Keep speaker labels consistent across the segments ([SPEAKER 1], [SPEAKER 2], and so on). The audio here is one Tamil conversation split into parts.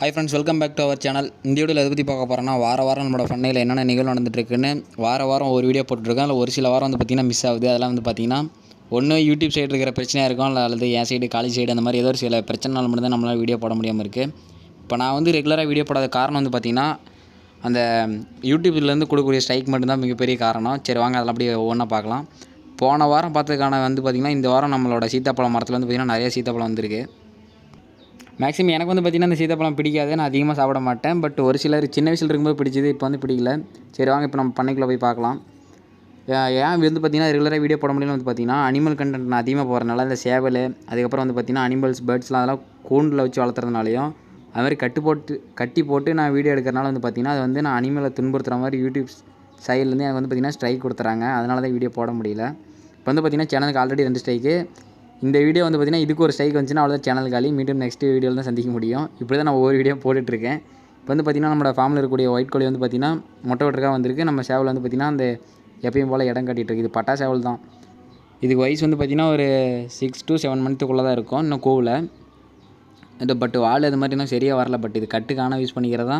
[SPEAKER 1] Hi friends welcome back to our channel இந்த வீடியோவில் எதை பற்றி பார்க்க போகிறோன்னா வார வாரம் நம்மளோட பண்ணையில் என்னென்ன நிகழ்வு நடந்துட்டுருக்குன்னு வார வாரம் ஒரு வீடியோ போட்டுருக்கேன் அதில் ஒரு சில வாரம் வந்து பார்த்திங்கன்னா மிஸ் ஆகுது. அதெல்லாம் வந்து பார்த்திங்கன்னா ஒன்று யூடியூப் சைடு இருக்கிற பிரச்சனையாக இருக்கும் இல்லை அல்லது என் சைடு காலேஜ் சைடு அந்த மாதிரி ஏதோ ஒரு சில பிரச்சனைனால மட்டும் தான் நம்மளால் வீடியோ போட முடியாமல் இருக்குது இப்போ நான் வந்து ரெகுலராக வீடியோ போடாத காரணம் வந்து பார்த்திங்கன்னா அந்த யூடியூப்லேருந்து கொடுக்கக்கூடிய ஸ்ட்ரைக் மட்டும்தான் மிகப்பெரிய காரணம். சரி வாங்க அதெல்லாம் அப்படியே ஒவ்வொன்றா பார்க்கலாம். போன வாரம் பார்த்ததுக்கான வந்து பார்த்திங்கன்னா இந்த வாரம் நம்மளோட சீத்தாப்பழம் மரத்தில் வந்து பார்த்திங்கன்னா நிறைய சீத்தாப்பழம் வந்திருக்கு. மேக்ஸிமம் எனக்கு வந்து பார்த்திங்கன்னா இந்த சீதப்பழம் பிடிக்காது. நான் அதிகமாக சாப்பிட மாட்டேன். பட் ஒரு சிலர் சின்ன வயசில் இருக்கும்போது பிடிச்சது இப்போ வந்து பிடிக்கல. சரி வாங்க இப்போ நம்ம பண்ணைக்குள்ளே போய் பார்க்கலாம். ஏன் ஏன் வந்து பார்த்திங்கன்னா ரெகுலராக வீடியோ போட முடியல வந்து பார்த்திங்கன்னா அனிமல் கண்டென்ட் நான் அதிகமாக போகிறனால இந்த சேவல் அதுக்கப்புறம் வந்து பார்த்திங்கன்னா அனிமல்ஸ் பேர்ட்ஸ்லாம் அதெல்லாம் கூண்டில் வச்சு வளர்த்துறதுனாலையும் அது மாதிரி கட்டு போட்டு கட்டி போட்டு நான் வீடியோ எடுக்கிறனால வந்து பார்த்திங்கன்னா அது வந்து நான் அனிமலை துன்புறுத்துகிற மாதிரி யூடியூப் சைட்லேருந்து எனக்கு வந்து பார்த்திங்கன்னா ஸ்ட்ரைக் கொடுத்துறாங்க. அதனால தான் வீடியோ போட முடியல. இப்போ வந்து பார்த்திங்கன்னா சேனலுக்கு ஆல்ரெடி ரெண்டு ஸ்ட்ரைக்கு இந்த வீடியோ வந்து பார்த்திங்கன்னா இதுக்கு ஒரு ஸ்ட்ரைக் வந்துச்சுன்னா அவ்வளோதான் சேனல் காலி. மீண்டும் நெக்ஸ்ட் வீடியோவில் தான் சந்திக்க முடியும். இப்படி தான் நான் ஒவ்வொரு வீடியோ போட்டுட்ருக்கேன். இப்போ வந்து பார்த்திங்கன்னா நம்மளோட ஃபார்மில் இருக்கக்கூடிய ஒயிட் கோழி வந்து பார்த்திங்கன்னா மொட்டை விட்டுருக்கா வந்திருக்கு. நம்ம சேவல் வந்து பார்த்திங்கன்னா அந்த எப்பயும் போல் இடம் கட்டிகிட்டு இருக்குது பட்டா சேவல் தான். இதுக்கு வயசு வந்து பார்த்திங்கன்னா ஒரு சிக்ஸ் டு செவன் மந்த்துக்குள்ளே தான் இருக்கும். இன்னும் கோவில். இந்த பட் வால் அது மாதிரி இன்னும் சரியாக வரல. பட் இது கட்டுக்கான யூஸ் பண்ணிக்கிறதா?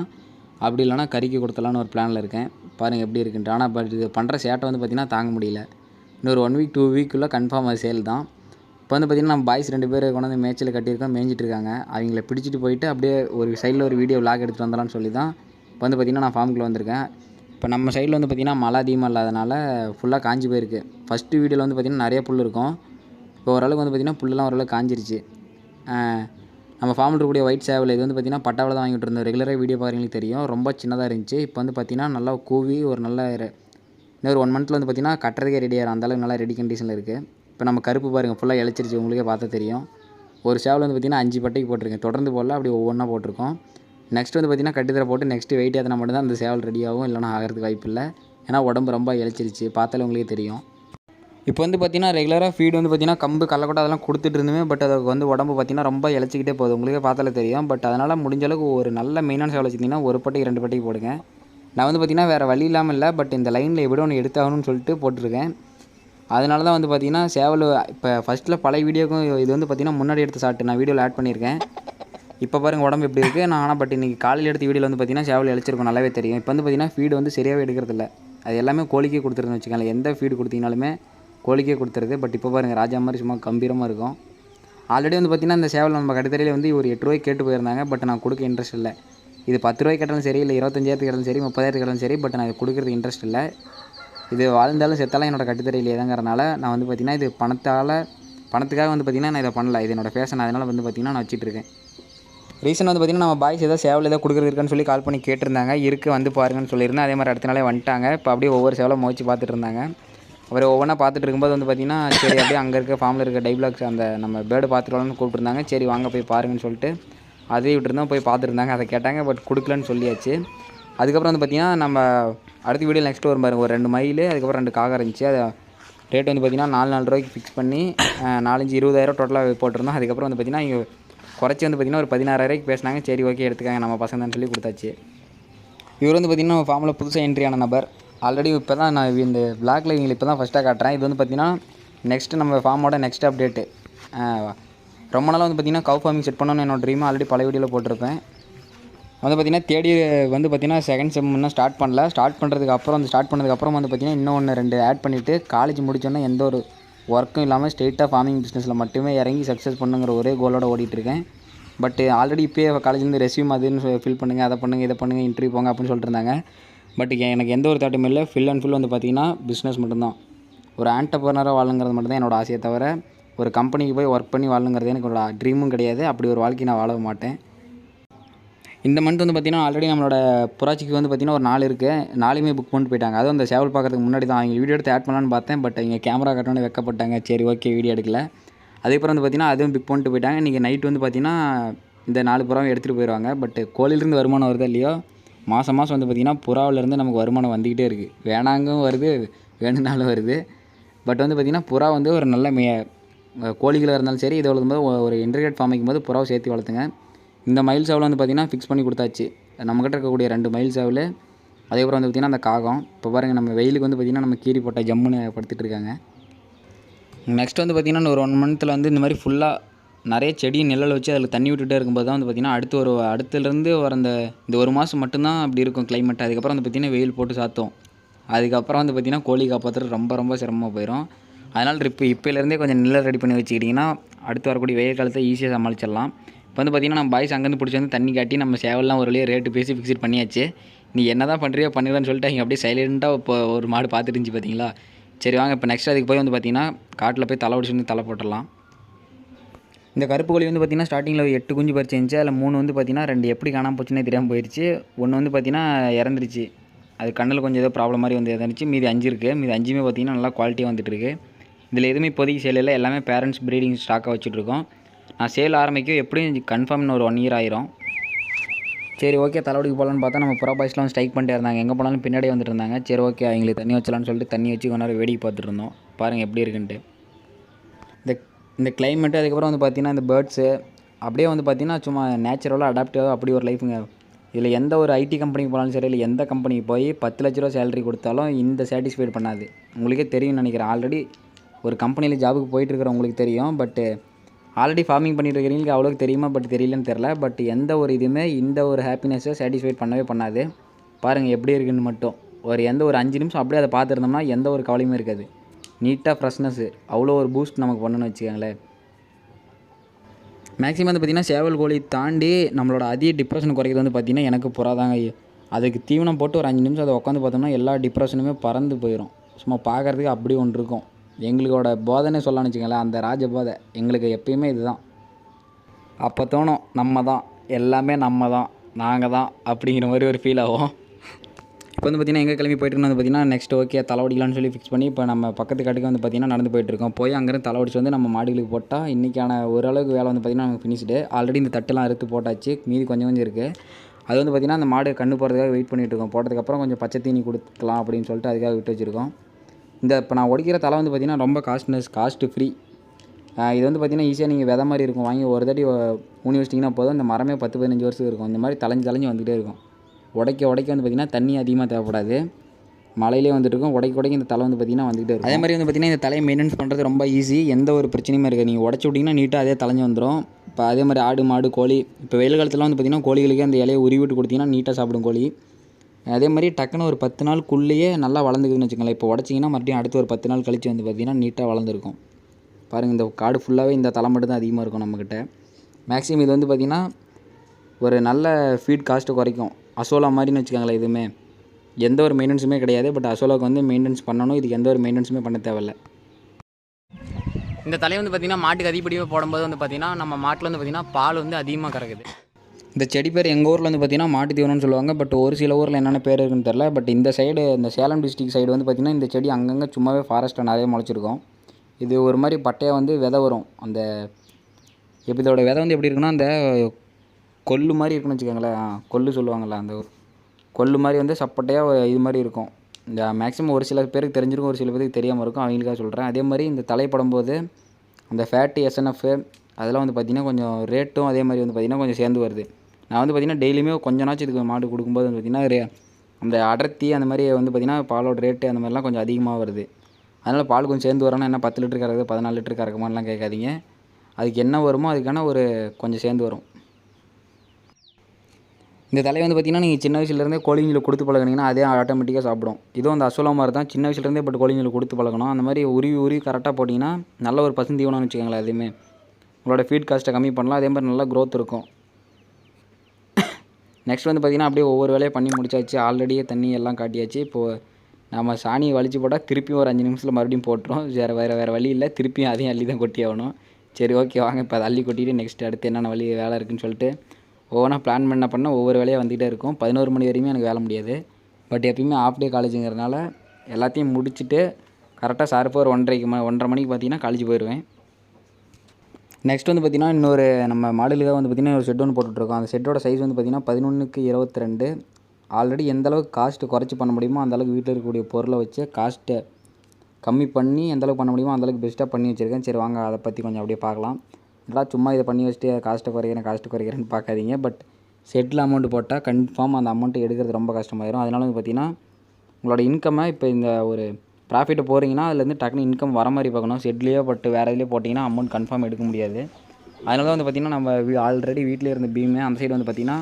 [SPEAKER 1] அப்படி இல்லைனா கறிக்கு கொடுத்தலான்னு ஒரு பிளானில் இருக்கேன். பாருங்கள் எப்படி இருக்குன்ட்டு. ஆனால் பட் இது பண்ணுற சேட்டை வந்து பார்த்திங்கன்னா தாங்க முடியல. இன்னொரு ஒன் வீக் டூ வீக்குள்ளே கன்ஃபார்ம் அது சேல் தான். இப்போ வந்து பார்த்திங்கன்னா நம்ம பாய்ஸ் ரெண்டு பேர் கொண்டாந்து மேய்ச்சல் கட்டியிருக்கோம் மேய்ஞ்சிட்டு இருக்காங்க அவங்கள பிடிச்சிட்டு போயிட்டு அப்படியே ஒரு சைடில் ஒரு வீடியோ விளாக் எடுத்துகிட்டு வந்தலாம்னு சொல்லி தான் இப்போ வந்து பார்த்திங்கன்னா நான் ஃபார்முக்குள்ளே வந்திருக்கேன். இப்போ நம்ம சைடில் வந்து பார்த்திங்கன்னா மழை அதிகமாக இல்லாதனால ஃபுல்லாக காஞ்சி போயிருக்கு. ஃபஸ்ட்டு வீடியோவில் வந்து பார்த்திங்கன்னா நிறைய புல் இருக்கும். இப்போ ஓரளவுக்கு வந்து பார்த்திங்கன்னா புல்லெலாம் ஓரளவுக்கு காஞ்சிருச்சு. நம்ம ஃபார்மில் இருக்கக்கூடிய ஒயிட் சேவல் இது வந்து பார்த்திங்கன்னா பட்டாவில் தான் வாங்கிட்டு இருந்தோம். ரெகுலராக வீடியோ பார்க்குறீங்களுக்கு தெரியும். ரொம்ப சின்னதாக இருந்துச்சு. இப்போ வந்து பார்த்திங்கன்னா நல்லா கூவி ஒரு நல்ல இன்னொரு ஒன் மந்த்தில் வந்து பார்த்திங்கன்னா கட்டுறதுக்கே ரெடி ஆகிடும் அந்தளவுக்கு நல்லா ரெடி கண்டிஷனில் இருக்குது இப்போ நம்ம கருப்பு பாருங்கள் ஃபுல்லாக இழைச்சிருச்சு. உங்களுக்கே பார்த்தா தெரியும். ஒரு சேவல் வந்து பார்த்திங்கன்னா அஞ்சு பட்டைக்கு போட்டிருக்கேன். தொடர்ந்து போடல அப்படி ஒவ்வொன்றா போட்டிருக்கோம். நெக்ஸ்ட் வந்து பார்த்திங்கன்னா கட்டுத்தர போட்டு நெக்ஸ்ட்டு வெயிட் ஏற்றினா மட்டும்தான் அந்த சேவல் ரெடி ஆகும். இல்லைனா ஆகிறதுக்கு வாய்ப்பு இல்லை. ஏன்னா உடம்பு ரொம்ப இழைச்சிருச்சு. பார்த்தாலே உங்களுக்கே தெரியும். இப்போ வந்து பார்த்திங்கன்னா ரெகுலராக ஃபீடு வந்து பார்த்திங்கன்னா கம்பு கடலக்கொட்டை அதெல்லாம் கொடுத்துட்டு இருந்துமே பட் அதுக்கு வந்து உடம்பு பார்த்திங்கன்னா ரொம்ப இழைச்சிக்கிட்டே போகுது. உங்களுக்கே பார்த்தாலே தெரியும். பட் அதனால் முடிஞ்ச அளவுக்கு ஒரு நல்ல மெயினான சேவல் வச்சுருந்தீங்கன்னா ஒரு பட்டைக்கு ரெண்டு பட்டைக்கு போடுங்க. நான் வந்து பார்த்திங்கன்னா வேறு வழி இல்லாமல் இல்லை பட் இந்த லைனில் எப்படி ஒன்று எடுத்தாகணும்னு சொல்லிட்டு போட்டிருக்கேன். அதனால தான் வந்து பார்த்திங்கன்னா சேவல் இப்போ ஃபஸ்ட்டில் பழைய வீடியோக்கும் இது வந்து பார்த்திங்கன்னா முன்னாடி எடுத்து சாப்பிட்டு நான் வீடியோவில் ஆட் பண்ணியிருக்கேன். இப்போ பாருங்கள் உடம்பு எப்படி இருக்குது நான் ஆனால் பட் இன்றைக்கி காலையில் எடுத்த வீடியோவில் வந்து பார்த்திங்கன்னா சேவல் இழைச்சிருக்கும் நல்லாவே தெரியும். இப்போ வந்து பார்த்திங்கன்னா ஃபீடு வந்து சரியாகவே எடுக்கிறதில்ல. அது எல்லாமே கோழிக்கே கொடுத்துருன்னு வச்சுக்கோங்களேன். எந்த ஃபீடு கொடுத்தீங்கனாலுமே கோழிக்கே கொடுத்துருது. பட் இப்போ பாருங்கள் ராஜா மாதிரி சும்மா கம்பீரமாக இருக்கும். ஆல்ரெடி வந்து பார்த்திங்கன்னா இந்த சேவல் நம்ம கடைத்தறையில் வந்து ஒரு எட்டு ரூபாய்க்கு கேட்டு போயிருந்தாங்க. பட் நான் கொடுக்க இன்ட்ரெஸ்ட் இல்லை. இது பத்து ரூபாய்க்கு கேட்டாலும் சரி இல்லை இருபத்தஞ்சாயிரத்துக்கு கேட்டாலும் சரி முப்பதாயிரத்துக்கு கேட்டாலும் சரி பட் நான் கொடுக்குறது இன்ட்ரெஸ்ட் இல்லை. இது வாழ்ந்தாலும் செத்தாலும் என்னோடய கட்டுத்தறையில் ஏதாங்கிறனால நான் வந்து பார்த்திங்கன்னா இது பணத்தால் பணத்துக்காக வந்து பார்த்திங்கன்னா நான் இதை பண்ணல. இது என்னோடய ஃபேஷன் அதனால் வந்து பார்த்திங்கன்னா நான் வச்சுட்ருக்கேன் ரீசன் வந்து பார்த்திங்கன்னா நம்ம பாய்ஸ் ஏதோ சேவல் ஏதோ கொடுக்குறது இருக்கான்னு சொல்லி கால் பண்ணி கேட்டிருந்தாங்க. இருக்குது வந்து பாருங்கன்னு சொல்லியிருந்தேன். அதே மாதிரி அடுத்த நாளே வந்துட்டாங்க. இப்போ அப்படியே ஒவ்வொரு சேவலும் மோச்சு பார்த்துட்டு இருந்தாங்க. அவர் ஒவ்வொன்றா பார்த்துட்டு இருக்கும்போது வந்து பார்த்திங்கன்னா சரி அப்படியே அங்கே இருக்க ஃபார்மில் இருக்க டைப்ளாக்ஸ் அந்த நம்ம பேர்டு பார்த்துருவாங்கன்னு கூப்பிட்டுருந்தாங்க. சரி வாங்க போய் பாருங்கன்னு சொல்லிட்டு அதே விட்டுருந்தோம். போய் பார்த்துருந்தாங்க அதை கேட்டாங்க பட் கொடுக்கலன்னு சொல்லியாச்சு. அதுக்கப்புறம் வந்து பார்த்திங்கன்னா நம்ம அடுத்த வீடியோ நெக்ஸ்ட் வரும் பாருங்கள் ஒரு ரெண்டு மைல் அதுக்கப்புறம் ரெண்டு காகம் இருந்துச்சு. அது ரேட் வந்து பார்த்திங்கன்னா நாலு நாலு ரூபாய்க்கு ஃபிக்ஸ் பண்ணி நாலஞ்சு இருபதாயிரம் டோட்டலாக போட்டிருந்தோம். அதுக்கப்புறம் வந்து பார்த்திங்கன்னா இங்கே குறைச்சி வந்து பார்த்திங்கன்னா ஒரு பதினாறாயிரூவாய்க்கு பேசினாங்க. சரி ஓகே எடுத்துக்காங்க. நம்ம பசங்க தான் சொல்லி கொடுத்தாச்சு. இவர் வந்து பார்த்திங்கன்னா ஃபார்மில் புதுசாக என்ட்ரியான நபர். ஆல்ரெடி இப்போ தான் நான் இந்த பிளாக்ல இவங்களை இப்போ தான் ஃபஸ்ட்டாக காட்டுறேன். இது வந்து பார்த்திங்கன்னா நெக்ஸ்ட்டு நம்ம ஃபார்மோட நெக்ஸ்ட் அப்டேட்டு ரொம்ப நாளாக வந்து பார்த்திங்கன்னா கவு ஃபார்மிங் செட் பண்ணணும்னு என்னோட ட்ரீம் ஆல்ரெடி பழைய வீடியோவில் போட்டிருப்பேன். வந்து பார்த்திங்கன்னா இயர் வந்து பார்த்திங்கன்னா செகண்ட் செம் இன்னும் ஸ்டார்ட் பண்ணல. ஸ்டார்ட் பண்ணுறதுக்கு அப்புறம் வந்து ஸ்டார்ட் பண்ணதுக்கப்புறம் வந்து பார்த்திங்கன்னா இன்னும் ஒன்று ரெண்டு ஆட் பண்ணிவிட்டு காலேஜ் முடிச்சோன்னே எந்த ஒரு ஒர்க்கும் இல்லாமல் ஸ்ட்ரெயிட்டாக ஃபார்மிங் பிஸ்னஸில் மட்டுமே இறங்கி சக்ஸஸ் பண்ணுங்கிற ஒரே கோலோட ஓடிட்டுருக்கேன். பட் ஆல்ரெடி இப்போயே காலேஜ்லேருந்து ரெஸ்யூம் அதுன்னு ஃபில் பண்ணுங்கள் அதை பண்ணுங்கள் இதை பண்ணுங்கள் இன்டர்வியூ போங்க அப்படின்னு சொல்லிட்டு இருந்தாங்க. பட் எனக்கு எந்த ஒரு தாட்டும் இல்லை. ஃபில் அண்ட் ஃபுல் வந்து பார்த்திங்கன்னா பிஸ்னஸ் மட்டும்தான். ஒரு ஆண்டர்பர்னராக வாழுங்கிறது மட்டும்தான் என்னோடய ஆசையை தவிர ஒரு கம்பெனிக்கு போய் ஒர்க் பண்ணி வாழுங்கிறது எனக்கு ஒரு ட்ரீமும் கிடையாது. அப்படி ஒரு வாழ்க்கை நான் வாழ மாட்டேன். இந்த மந்த் வந்து பார்த்திங்கன்னா ஆல்ரெடி நம்மளோட புராட்சிக்கு வந்து பார்த்திங்கன்னா ஒரு நாலு இருக்குது நாலுமே புக் பண்ணிட்டு போயிட்டாங்க. அதுவும் அந்த சேவல் பார்க்கறதுக்கு முன்னாடி தான். அவங்க வீடியோ எடுத்து ஆட் பண்ணலான்னு பார்த்தேன். பட் இங்கே கேமரா கட்டணும்னு வைக்கப்பட்டாங்க. சரி ஓகே வீடியோ எடுக்கல. அதுக்கப்புறம் வந்து பார்த்திங்கன்னா அதுவும் புக் பண்ணிட்டு போயிட்டாங்க. இன்றைக்கி நைட் வந்து பார்த்திங்கன்னா இந்த நாலு புறாவும் எடுத்துகிட்டு போயிடுவாங்க பட் கோழிலேருந்து வருமானம் வருதா இல்லையோ? மாதம் மாதம் வந்து பார்த்திங்கன்னா புறாவிலேருந்து நமக்கு வருமானம் வந்துக்கிட்டே இருக்குது வேணாங்கும் வருது வேணுனாலும் வருது. பட் வந்து பார்த்திங்கன்னா புறா வந்து ஒரு நல்ல மே கோழிகளாக இருந்தாலும் சரி இதை வளர்க்கும் போது ஒரு இன்டர்கேட் ஃபார்ம் வைக்கும் போது புறாவை சேர்த்து வளர்த்துங்க. இந்த மயில் சேவல் வந்து பார்த்திங்கன்னா ஃபிக்ஸ் பண்ணி கொடுத்தாச்சு. நம்மக்கிட்ட இருக்கக்கூடிய ரெண்டு மயில் சேவல் அதேபோல் வந்து பார்த்திங்கன்னா அந்த காகம் இப்போ பாருங்கள் நம்ம வெயிலுக்கு வந்து பார்த்திங்கன்னா நம்ம கீரி போட்ட ஜம்முன்னு படுத்துட்டு இருக்காங்க. நெக்ஸ்ட் வந்து பார்த்திங்கன்னா ஒரு ஒன் மந்த்தில் வந்து இந்த மாதிரி ஃபுல்லாக நிறைய செடி நிழல் வச்சு அதில் தண்ணி விட்டுட்டே இருக்கும்போது தான் வந்து பார்த்திங்கன்னா அடுத்து ஒரு அடுத்துலேருந்து வர அந்த இந்த ஒரு மாதம் மட்டும்தான் அப்படி இருக்கும் கிளைமேட் அதுக்கப்புறம் வந்து பார்த்திங்கன்னா வெயில் போட்டு சாத்தும். அதுக்கப்புறம் வந்து பார்த்திங்கன்னா கோழி காப்பாற்றுறது ரொம்ப ரொம்ப சிரமமாக போயிடும் அதனால் இப்போ இப்போலேருந்தே கொஞ்சம் நிழல் ரெடி பண்ணி வச்சுக்கிட்டிங்கன்னா அடுத்து வரக்கூடிய வெயில் காலத்தை ஈஸியாக சமாளிச்சிடலாம். இப்போ வந்து பார்த்திங்கன்னா நம்ம பாய்ஸ் அங்கேருந்து பிடிச்சி வந்து தண்ணி காட்டி நம்ம சேவல்லாம் ஒரு வழியாக ரேட்டு பேசி ஃபிக்ஸிட் பண்ணியாச்சு. நீ என்ன தான் பண்ணுறியோ பண்ணிடுறேன்னு சொல்லிட்டு அவங்க அப்படியே சைலண்ட்டாக இப்போ ஒரு மாடு பார்த்துட்டு இருந்துச்சு பார்த்தீங்களா சரி வாங்க இப்போ நெக்ஸ்ட் அதுக்கு போய் வந்து பார்த்திங்கன்னா காட்டில் போய் தலை ஒடிச்சு வந்து தலை போட்டுடலாம். இந்த கருப்பு கோழி வந்து பார்த்திங்கன்னா ஸ்டார்டிங்கில் எட்டு குஞ்சு பறிச்சிருந்துச்சு அதில் மூணு வந்து பார்த்திங்கன்னா ரெண்டு எப்படி காணாமல் போச்சுன்னே தெரியாமல் போயிடுச்சு ஒன்று வந்து பார்த்திங்கன்னா இறந்துருச்சு. அது கண்ணில் கொஞ்சம் ஏதோ ப்ராப்ளம் மாதிரி வந்து இருந்துச்சு. மீதி அஞ்சு இருக்குது மீதி அஞ்சுமே பார்த்திங்கன்னா நல்லா குவாலிட்டியாக வந்துட்டுருக்கு. இதில் எதுவுமே இப்போதைக்கு செயலில் எல்லாமே பேரண்ட்ஸ் ப்ரீடிங் ஸ்டாக்காக வச்சுட்ருக்கோம் நான் சேல் ஆரம்பிக்க எப்படியும் கன்ஃபார்ம்னு ஒரு ஒன் இயர் ஆயிரும். சரி ஓகே தலைவடிக்கு போகலான்னு பார்த்தா நம்ம புறா பாய்ஸ்லாம் ஸ்ட்ரைக் பண்ணிட்டே இருந்தாங்க. எங்கே போனாலும் பின்னாடியே வந்துட்டு இருந்தாங்க. சரி ஓகே அவங்களுக்கு தண்ணி வச்சலான்னு சொல்லிட்டு தண்ணி வச்சு கொஞ்ச நேரம் வேடிக்கை பார்த்துட்டு இருந்தோம். பாருங்கள் எப்படி இருக்குன்ட்டு. இந்த இந்த கிளைமேட்டு அதுக்கப்புறம் வந்து பார்த்திங்கன்னா இந்த பேர்ட்ஸு அப்படியே வந்து பார்த்திங்கன்னா சும்மா நேச்சுரலாக அடாப்டிவாக அப்படி ஒரு லைஃபுங்க இதில் எந்த ஒரு ஐடி கம்பெனிக்கு போனாலும் சரி இல்லை எந்த கம்பெனிக்கு போய் பத்து லட்ச ரூபா சேலரி கொடுத்தாலும் இந்த சாட்டிஸ்ஃபைட் பண்ணாது. உங்களுக்கே தெரியும்னு நினைக்கிறேன். ஆல்ரெடி ஒரு கம்பெனியில் ஜாபுக்கு போயிட்டுருக்கிற உங்களுக்கு தெரியும் பட்டு ஆல்ரெடி ஃபார்மிங் பண்ணிட்டு இருக்கிறவங்களுக்கு அவ்வளோக்கு தெரியுமா? பட் தெரியலன்னு தெரில பட் எந்த ஒரு இதுவுமே இந்த ஒரு ஹாப்பினஸை சாட்டிஸ்ஃபைட் பண்ணவே பண்ணாது. பாருங்கள் எப்படி இருக்குன்னு மட்டும். ஒரு எந்த ஒரு அஞ்சு நிமிஷம் அப்படியே அதை பார்த்துருந்தோம்னா எந்த ஒரு கவலையுமே இருக்காது. நீட்டாக ஃப்ரெஷ்னஸ்ஸு அவ்வளோ ஒரு பூஸ்ட் நமக்கு பண்ணணும்னு வச்சுக்கோங்களேன். மேக்ஸிமம் வந்து பார்த்திங்கன்னா சேவல் கோழி தாண்டி நம்மளோட அதிக டிப்ரெஷன் குறைக்கிறது வந்து பார்த்திங்கன்னா எனக்கு புறாதாங்க அதுக்கு தீவனம் போட்டு ஒரு அஞ்சு நிமிஷம் அதை உட்காந்து பார்த்தோம்னா எல்லா டிப்ரெஷனுமே பறந்து போயிடும் சும்மா பார்க்குறதுக்கு அப்படி ஒன்று இருக்கும். எங்களோட போதைன்னு சொல்லலாம்னு வச்சுக்கோங்களேன் அந்த ராஜ போதை எங்களுக்கு எப்பயுமே இதுதான். அப்போ தோணும் நம்ம தான் எல்லாமே நம்ம தான் நாங்கள் தான் அப்படிங்கிற மாதிரி ஒரு ஃபீல் ஆகும். இப்போ வந்து பார்த்திங்கன்னா எங்கே கிளம்பி போயிட்டு வந்து பார்த்திங்கன்னா நெக்ஸ்ட் ஓகே தலைவடிக்கலாம்னு சொல்லி ஃபிக்ஸ் பண்ணி இப்போ நம்ம பக்கத்து காட்டுக்கு வந்து பார்த்திங்கன்னா நடந்து போயிட்டுருக்கோம் போய் அங்கேருந்து தலைவடிச்சு வந்து நம்ம மாடுகளுக்கு போட்டால் இன்றைக்கான ஓரளவுக்கு வேலை வந்து பார்த்திங்கன்னா நமக்கு ஃபினிஷ்டு ஆல்ரெடி இந்த தட்டெல்லாம் அறுத்து போட்டாச்சு. மீதி கொஞ்சம் கொஞ்சம் இருக்குது அது வந்து பார்த்திங்கன்னா அந்த மாடு கண்ணு போகிறதுக்காக வெயிட் பண்ணிகிட்டு இருக்கோம். போட்டதுக்கப்புறம் கொஞ்சம் பச்சை தீனி கொடுக்கலாம் அப்படின்னு சொல்லிட்டு அதுக்காக விட்டு வச்சுருக்கோம். இந்த இப்போ நான் உடைக்கிற தலை வந்து பார்த்திங்கன்னா ரொம்ப காஸ்ட்னஸ் காஸ்ட்டு ஃப்ரீ இது வந்து பார்த்திங்கன்னா ஈஸியாக நீங்கள் விதை மாதிரி இருக்கும். வாங்கி ஒரு தடி ஊனி வச்சிட்டிங்கன்னா போதும். இந்த மரமே பத்து பதினஞ்சு வருஷம் இருக்கும். இந்த மாதிரி தலைஞ்சு தலைஞ்சு வந்துகிட்டே இருக்கும். உடைக்க உடைக்க வந்து பார்த்திங்கன்னா தண்ணி அதிகமாக தேவைப்படாது. மலையிலே வந்துட்டு இருக்கும். உடைக்க உடைக்க இந்த தலை வந்து பார்த்திங்கன்னா வந்துகிட்டே இருக்கும். அதே மாதிரி வந்து பார்த்திங்கன்னா இந்த தலையை மெயின்டென்ஸ் பண்ணுறது ரொம்ப ஈஸி எந்த ஒரு பிரச்சனையுமே இருக்காது. நீங்கள் உடச்சி விட்டிங்கன்னா நீட்டாக அதே தலைஞ்சு வந்துடும் இப்போ அதே மாதிரி ஆடு மாடு கோழி. இப்போ வெயில் காலத்தில் வந்து பார்த்திங்கன்னா கோழிகளுக்கு அந்த இலையை உருவி விட்டு கொடுத்தீங்கன்னா நீட்டாக சாப்பிடும் கோழி. அதே மாதிரி டக்குன்னு ஒரு பத்து நாளுக்குள்ளேயே நல்லா வளர்ந்துக்குதுன்னு வச்சுக்கோங்களேன். இப்போ உடச்சிங்கன்னா மறுபடியும் அடுத்து ஒரு பத்து நாள் கழிச்சு வந்து பார்த்திங்கன்னா நீட்டாக வளர்ந்துருக்கும். பாருங்கள் இந்த காடு ஃபுல்லாகவே இந்த தலை மட்டும் தான் அதிகமாக இருக்கும் நம்மக்கிட்ட மேக்ஸிமம் இது வந்து பார்த்திங்கன்னா ஒரு நல்ல ஃபீட் காஸ்ட்டு குறைக்கும். அசோலா மாதிரின்னு வச்சுக்கோங்களேன் எதுவுமே. எந்த ஒரு மெயின்டெனன்ஸுமே கிடையாது. பட் அசோலாவுக்கு வந்து மெயின்டெனன்ஸ் பண்ணணும். இதுக்கு எந்த ஒரு மெயின்டெனன்ஸுமே பண்ண தேவையில்ல. இந்த தலையை வந்து பார்த்திங்கன்னா மாட்டுக்கு அதிகப்படியாக போடும்போது வந்து பார்த்திங்கன்னா நம்ம மாட்டில் வந்து பார்த்திங்கன்னா பால் வந்து அதிகமாக கறக்குது. இந்த செடி பேர் எங்கள் ஊரில் வந்து பார்த்திங்கன்னா மாட்டு தீவனம்னு சொல்லுவாங்க. பட் ஒரு சில ஊரில் என்னென்ன பேர் இருக்குன்னு தெரில பட் இந்த சைடு இந்த சேலம் டிஸ்ட்ரிக் சைடு வந்து பார்த்திங்கன்னா இந்த செடி அங்கங்கே சும்மாவே ஃபாரஸ்ட்டில் நிறைய முளைச்சிருக்கும். இது ஒரு மாதிரி பட்டையாக வந்து விதை வரும். அந்த இப்போ இதோட விதை வந்து எப்படி இருக்குன்னா அந்த கொல்லு மாதிரி இருக்குன்னு வச்சுக்கோங்களேன். கொல்லு சொல்லுவாங்கள்ல அந்த கொல்லு மாதிரி வந்து சப்பட்டையாக இது மாதிரி இருக்கும். இந்த மேக்ஸிமம் ஒரு சில பேருக்கு தெரிஞ்சிருக்கும் ஒரு சில பேருக்கு தெரியாமல் இருக்கும். அவங்களுக்காக சொல்கிறேன் அதே மாதிரி இந்த தலைப்படும் போது அந்த ஃபேட்டு எஸ்என்எஃப் அதெல்லாம் வந்து பார்த்திங்கன்னா கொஞ்சம் ரேட்டும் அதே மாதிரி வந்து பார்த்திங்கன்னா கொஞ்சம் சேர்ந்து வருது. நான் வந்து பார்த்திங்கன்னா டெய்லியுமே கொஞ்ச நாச்சும் இதுக்கு மாடு கொடுக்கும்போது வந்து பார்த்திங்கன்னா அந்த அடர்த்தி அந்த மாதிரி வந்து பார்த்திங்கன்னா பாலோட ரேட்டு அந்த மாதிரிலாம் கொஞ்சம் அதிகமாக வருது. அதனால் பால் கொஞ்சம் சேர்ந்து வரணும் என்ன பத்து லிட்டர் கறக்குது பதினாலு லிட்டர் கறக்குமான்லாம் கேட்காதீங்க. அதுக்கு என்ன வருமோ அதுக்கான ஒரு கொஞ்சம் சேர்ந்து வரும். இந்த தலையை வந்து பார்த்திங்கன்னா நீங்கள் சின்ன வயசுலேருந்தே கோழிங்களை கொடுத்து பழகுனீங்கன்னா அதே ஆட்டோமேட்டிக்காக சாப்பிடும். இதுவும் அந்த அசோலா மாதிரி தான். சின்ன வயசுலேருந்தே பட் கோழிங்களை கொடுத்து பழகணும். அந்த மாதிரி உருவி உருவி கரெக்டாக போட்டிங்கன்னா நல்ல ஒரு பசுந்தீவனம்னு வச்சுக்கோங்களேன் அதுவுமே. உங்களோட ஃபீட் காஸ்ட்டை கம்மி பண்ணலாம். அதே மாதிரி நல்லா க்ரோத் இருக்கும். நெக்ஸ்ட் வந்து பார்த்திங்கன்னா அப்படியே ஒவ்வொரு வேலையை பண்ணி முடிச்சாச்சு. ஆல்ரெடியே தண்ணி எல்லாம் காட்டியாச்சு. இப்போது நம்ம சாணியை வலிச்சு போட்டால் திருப்பியும் ஒரு அஞ்சு நிமிஷத்தில் மறுபடியும் போட்டுரும். வேறு வேறு வேறு வழி இல்லை. திருப்பியும் அதையும் அள்ளி தான் கொட்டி ஆகணும். சரி ஓகே வாங்க. இப்போ அதை அள்ளி கொட்டிட்டு நெக்ஸ்ட் அடுத்து என்னென்ன வழி வேலை இருக்குன்னு சொல்லிட்டு ஒவ்வொன்றா பிளான் பண்ண பண்ண ஒவ்வொரு வேலையாக வந்துகிட்டே இருக்கும். பதினோரு மணி வரையுமே எனக்கு வேலை முடியாது. பட் எப்பயுமே ஆஃப் டே காலேஜுங்கிறதுனால எல்லாத்தையும் முடிச்சுட்டு கரெக்டாக சார்பாக ஒரு ஒன்றரைக்கு ம ஒன்றரை மணிக்கு பார்த்தீங்கன்னா காலேஜ் போயிடுவேன் நெக்ஸ்ட் வந்து பார்த்திங்கன்னா இன்னொரு நம்ம மாடலுக்காக வந்து பார்த்திங்கன்னா ஒரு ஷெட் ஒன்று போட்டுட்ருக்கோம். அந்த ஷெட்டோட சைஸ் வந்து பார்த்திங்கன்னா பதினொன்றுக்கு இருபத்தி ரெண்டு ஆல்ரெடி எந்தளவுக்கு காஸ்ட்டு குறைச்சி பண்ண முடியுமோ அந்த அளவுக்கு வீட்டில் இருக்கக்கூடிய பொருளை வச்சு காஸ்ட்டை கம்மி பண்ணி எந்த அளவுக்கு பண்ண முடியுமோ அந்த அளவுக்கு பெஸ்ட்டாக பண்ணி வச்சுருக்கேன். சரி வாங்க அதை பற்றி கொஞ்சம் அப்படியே பார்க்கலாம். நல்லா சும்மா இதை பண்ணி வச்சுட்டு காஸ்ட்டை குறைக்கிறேன் காஸ்ட்டு குறைக்கிறேன்னு பார்க்காதீங்க. பட் செட்டில் அமௌண்ட் போட்டால் கன்ஃபார்ம் அந்த அமௌண்ட்டை எடுக்கிறது ரொம்ப கஷ்டமாயிடும் அதனால வந்து பார்த்திங்கன்னா உங்களோட இன்கம்மை இப்போ இந்த ஒரு ப்ராஃபிட்டை போகிறீங்கன்னா அதுலேருந்து டக்குனு இன்கம் வர மாதிரி பார்க்கணும். செட்லேயோ பட்டு வேறு இதுலேயோ போட்டிங்கன்னா அமௌண்ட் கன்ஃபார்ம் எடுக்க முடியாது. அதனால தான் வந்து பார்த்திங்கன்னா நம்ம ஆல்ரெடி வீட்டில் இருந்த பீமே அந்த சைடு வந்து பார்த்திங்கன்னா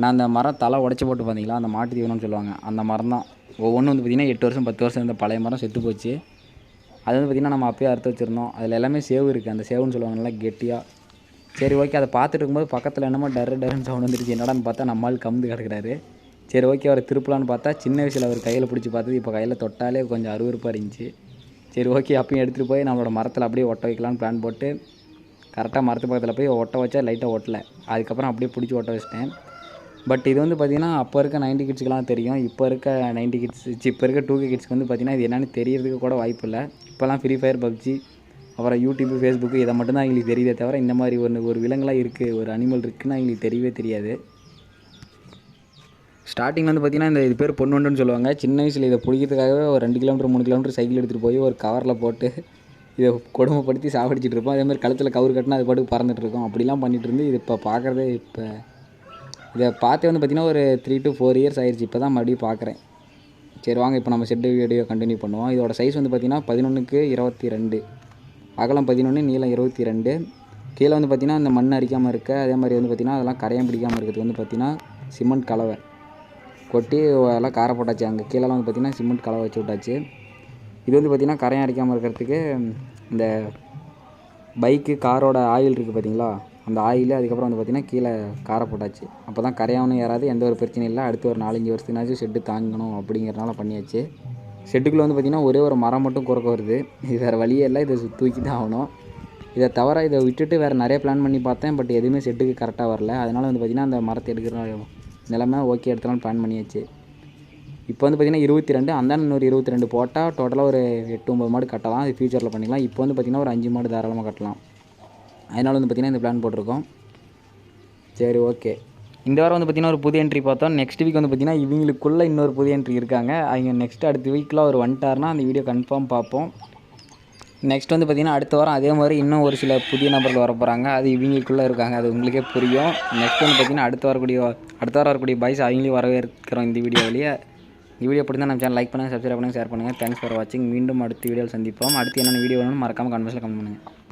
[SPEAKER 1] நான் அந்த மரம் தலை உடச்சி போட்டு பார்த்தீங்களா? அந்த மாட்டு தீவனம்னு சொல்லுவாங்க. அந்த மரம் தான். ஒவ்வொன்றும் வந்து பார்த்திங்கன்னா எட்டு வருஷம் பத்து வருஷம் இருந்த பழைய மரம் செத்து போச்சு. அது வந்து பார்த்திங்கன்னா நம்ம அப்பயே அறுத்து வச்சுருந்தோம். அதில் எல்லாமே சேவு இருக்குது அந்த சேவுன்னு சொல்லுவாங்க நல்லா கெட்டியாக சரி ஓகே அதை பார்த்துட்டு இருக்கும்போது பக்கத்தில் என்னமோ டரு டருன்னு சவுண்ட் வந்துருச்சு. என்னடான்னு பார்த்தா நம்மால் கமுந்து கிடக்குறாரு. சரி ஓகே அவரை திருப்பலான்னு பார்த்தா சின்ன வயசில் அவர் கையில் பிடிச்சி பார்த்தது இப்போ கையில் தொட்டாலே கொஞ்சம் அருவருப்பாக இருந்துச்சு. சரி ஓகே அப்பயும் எடுத்துகிட்டு போய் நம்மளோட மரத்தில் அப்படியே ஒட்ட வைக்கலான்னு பிளான் போட்டு கரெக்டாக மரத்து பக்கத்தில் போய் ஒட்ட வச்சா லைட்டாக ஒட்டலை. அதுக்கப்புறம் அப்படியே பிடிச்சி ஒட்ட வச்சிட்டேன். பட் இது வந்து பார்த்திங்கன்னா அப்போ இருக்க நைன்டி கிட்ஸ்க்குலாம் தெரியும். இப்போ இருக்க நைன்டி கிட்ஸ் இப்போ இருக்க டூ கே கிட்ஸ்க்கு வந்து பார்த்திங்கன்னா இது என்னென்னு தெரியறதுக்கு கூட வாய்ப்பு இல்லை. இப்போல்லாம் ஃப்ரீ ஃபயர் பப்ஜி அப்புறம் யூடியூப்பு ஃபேஸ்புக்கு இதை மட்டும்தான் எங்களுக்கு தெரியுதே தவிர இந்த மாதிரி ஒன்று ஒரு விலங்குலாம் இருக்குது ஒரு அனிமல் இருக்குதுன்னு எங்களுக்கு தெரியவே தெரியாது. ஸ்டார்டிங்கில் வந்து பார்த்திங்கன்னா இந்த இது பேர் பொண்ணு வண்டுன்னு சொல்லுவாங்க. சின்ன வயசில் இதை பிடிக்கிறதுக்காகவே ஒரு ரெண்டு கிலோமீட்டர் மூணு கிலோமீட்டர் சைக்கிள் எடுத்துகிட்டு போய் ஒரு கவரில் போட்டு இதை கொடுமைப்படுத்தி சாப்பிடிச்சிட்டு இருப்போம். அதேமாதிரி கழுத்தில் கவுரு கட்டினா அது பாட்டுக்கு பறந்துட்டுருக்கோம் அப்படிலாம் பண்ணிகிட்டு இருந்து இது இப்போ பார்க்குறதே இப்போ இதை பார்த்து வந்து பார்த்திங்கன்னா ஒரு த்ரீ டு ஃபோர் இயர்ஸ் ஆயிடுச்சு இப்போ தான் மறுபடியும் பார்க்குறேன் சரி வாங்க இப்போ நம்ம செட்டு வீடியோ கண்டினியூ பண்ணுவோம். இதோட சைஸ் வந்து பார்த்திங்கன்னா பதினொன்றுக்கு இருபத்தி ரெண்டு. அகலம் பதினொன்று நீளம் இருபத்தி ரெண்டு. கீழே வந்து பார்த்திங்கன்னா அந்த மண் அரிக்காமல் இருக்க அதே மாதிரி வந்து பார்த்திங்கன்னா அதெல்லாம் கரையம் பிடிக்காமல் இருக்கிறது வந்து பார்த்திங்கன்னா சிமெண்ட் கலவை. கொட்டி எல்லாம் காரை போட்டாச்சு. அங்கே கீழெல்லாம் வந்து பார்த்திங்கன்னா சிமெண்ட் கலவை வச்சு விட்டாச்சு. இது வந்து பார்த்திங்கன்னா கரையான் அடிக்காமல் இருக்கிறதுக்கு இந்த பைக்கு காரோட ஆயில் இருக்குது பார்த்தீங்களா அந்த ஆயில் அதுக்கப்புறம் வந்து பார்த்திங்கன்னா கீழே காரை போட்டாச்சு. அப்போ தான் கரையானும் ஏறாது எந்த ஒரு பிரச்சனையும் இல்லை. அடுத்து ஒரு நாலஞ்சு வருஷத்துனாச்சும் ஷெட்டு தாங்கணும் அப்படிங்கிறனால பண்ணியாச்சு. ஷெட்டுக்குள்ளே வந்து பார்த்திங்கன்னா ஒரே ஒரு மரம் மட்டும் குறுக்க வருது. இது வேறு வழியே இல்லை. இதை சு- தூக்கி தான் ஆகணும். இதை தவிர இதை விட்டுட்டு வேறு நிறைய பிளான் பண்ணி பார்த்தேன். பட் எதுவுமே செட்டுக்கு கரெக்டாக வரல. அதனால் வந்து பார்த்திங்கன்னா அந்த மரத்தை எடுக்கிற நிலமை ஓகே எடுத்துலாம் பிளான் பண்ணியாச்சு. இப்போ வந்து பார்த்திங்கன்னா இருபத்தி ரெண்டு அந்த இன்னொரு இருபத்தி ரெண்டு போட்டால் டோட்டலாக ஒரு எட்டு ஒம்பது மாடு கட்டலாம். அது ஃபியூச்சரில் பண்ணிக்கலாம். இப்போ வந்து பார்த்திங்கன்னா ஒரு அஞ்சு மாடு தாராளமாக கட்டலாம். அதனால் வந்து பார்த்திங்கன்னா இந்த பிளான் போட்டிருக்கோம். சரி ஓகே இந்த வாரம் வந்து பார்த்திங்கன்னா ஒரு புது என்ட்ரி பார்த்தோம். நெக்ஸ்ட் வீக் வந்து பார்த்திங்கன்னா இவங்களுக்குள்ளே இன்னொரு புது என்ட்ரி இருக்காங்க. அவங்க நெக்ஸ்ட் அடுத்த வீக்கில் அவர் வந்துட்டாருன்னா அந்த வீடியோ கன்ஃபார்ம் பார்ப்போம். நெக்ஸ்ட் வந்து பார்த்திங்கன்னா அடுத்த வாரம் அதே மாதிரி இன்னும் ஒரு சில புதிய நபர்கள் வர போகிறாங்க அது இவங்களுக்குள்ளே இருக்காங்க. அது உங்களுக்கே புரியும். நெக்ஸ்ட் வந்து பார்த்திங்கன்னா அடுத்த வரக்கூடிய அடுத்த வாரம் வரக்கூடிய பாய்ஸ் அவங்களையும் வரவேற்கிறோம் இந்த வீடியோவிலேயே இந்த வீடியோ பிடிச்சா நம்ம சேனல் லைக் பண்ணுங்கள் சப்ஸ்கிரைப் பண்ணுங்கள் ஷேர் பண்ணுங்கள் தேங்க்ஸ் ஃபார் வாட்சிங் மீண்டும் அடுத்த வீடியோவில் சந்திப்போம். அடுத்து என்னென்ன வீடியோ வேணும்னு மறக்காமல் கன்வெர்ஸில் கமெண்ட் பண்ணுங்கள்